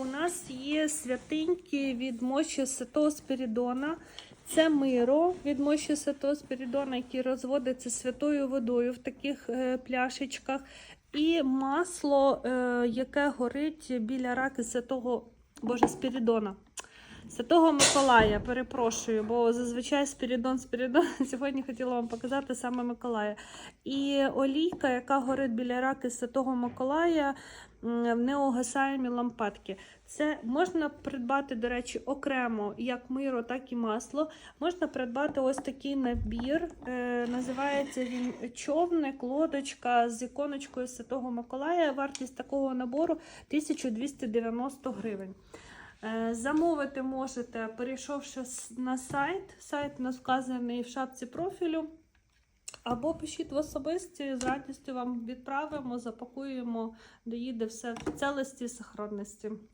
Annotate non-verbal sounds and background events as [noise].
У нас є святиньки від мощі Святого Спірідона. Це миро від мощі Святого Спірідона, який розводиться святою водою в таких е, пляшечках. І масло, е, яке горить біля раки Святого Боже Спірідона. Святого Миколая, перепрошую, бо зазвичай Спірідон Спірідон. [laughs] Сьогодні хотіла вам показати саме Миколая. І олійка, яка горить біля раки Святого Миколая в неугасаємі лампадки. Це можна придбати, до речі, окремо як миро, так і масло. Можна придбати ось такий набір. Е, називається він човник, лодочка з іконочкою Святого Миколая. Вартість такого набору 1290 гривень. Е, Замовити можете, перейшовши на сайт. Сайт у нас вказаний в шапці профілю. Або пишіть в особисті, з радістю вам відправимо, запакуємо, доїде все в цілості і сохранності.